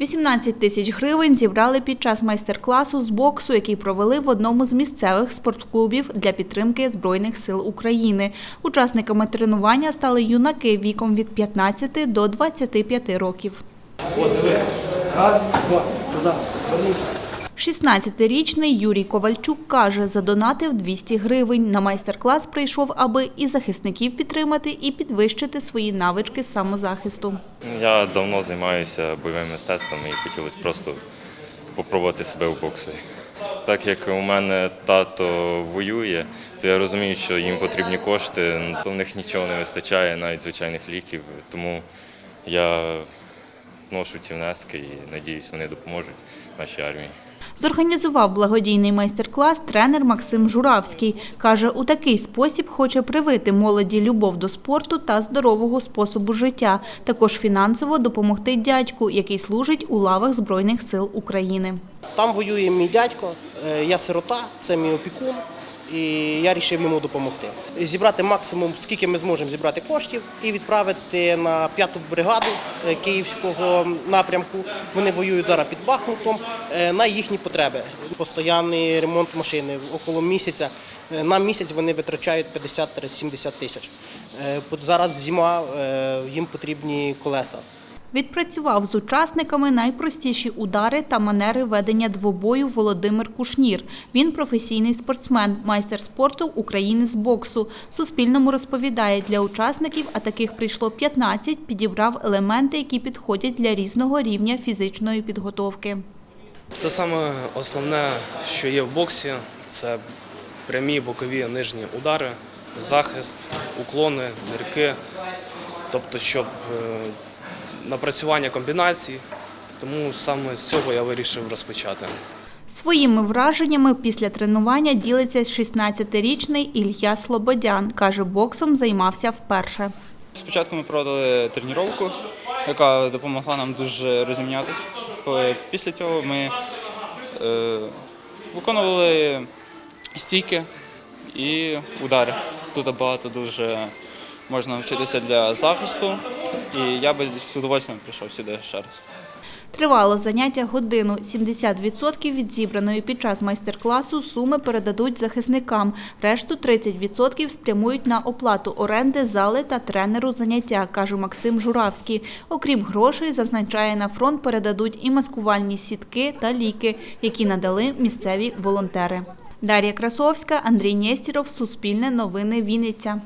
18 тисяч гривень зібрали під час майстер-класу з боксу, який провели в одному з місцевих спортклубів для підтримки Збройних сил України. Учасниками тренування стали юнаки віком від 15 до 25 років. 16-річний Юрій Ковальчук каже, задонатив 200 гривень. На майстер-клас прийшов, аби і захисників підтримати, і підвищити свої навички самозахисту. Я давно займаюся бойовим мистецтвом і хотілося просто попробувати себе в боксі. Так як у мене тато воює, то я розумію, що їм потрібні кошти, то в них нічого не вистачає, навіть звичайних ліків. Тому я вношу ці внески і надіюсь, вони допоможуть нашій армії. Зорганізував благодійний майстер-клас тренер Максим Журавський. Каже, у такий спосіб хоче привити молоді любов до спорту та здорового способу життя. Також фінансово допомогти дядьку, який служить у лавах Збройних сил України. Там воює мій дядько, е, я сирота, це мій опікун, і я вирішив йому допомогти. Зібрати максимум, скільки ми зможемо зібрати коштів, і відправити на п'яту бригаду е, київського напрямку. Вони воюють зараз під Бахмутом е, на їхні потреби. Постоянний ремонт машини около місяця. Е, На місяць вони витрачають 50-70 тисяч. Зараз зима, їм потрібні колеса. Відпрацював з учасниками найпростіші удари та манери ведення двобою Володимир Кушнір. Він професійний спортсмен, майстер спорту України з боксу. Суспільному розповідає, для учасників, а таких прийшло 15, підібрав елементи, які підходять для різного рівня фізичної підготовки. Це саме основне, що є в боксі, це прямі бокові нижні удари, захист, уклони, нирки, тобто, щоб е, напрацювання комбінацій. Тому саме з цього я вирішив розпочати. Своїми враженнями після тренування ділиться 16-річний Ілья Слободян. Каже, боксом займався вперше. Спочатку ми проводили тренування, яка допомогла нам дуже розімнятися. Після цього ми е, виконували стійки і удари. Тут багато дуже можна вчитися для захисту, і я би з удовольствием прийшов сюди ще раз. Тривало заняття годину. 70% від зібраної під час майстер-класу суми передадуть захисникам. Решту 30% спрямують на оплату оренди, зали та тренеру заняття, каже Максим Журавський. Окрім грошей, зазначає, на фронт передадуть і маскувальні сітки та ліки, які надали місцеві волонтери. Дар'я Красовська, Андрій Нєстіров, Суспільне новини Вінниця.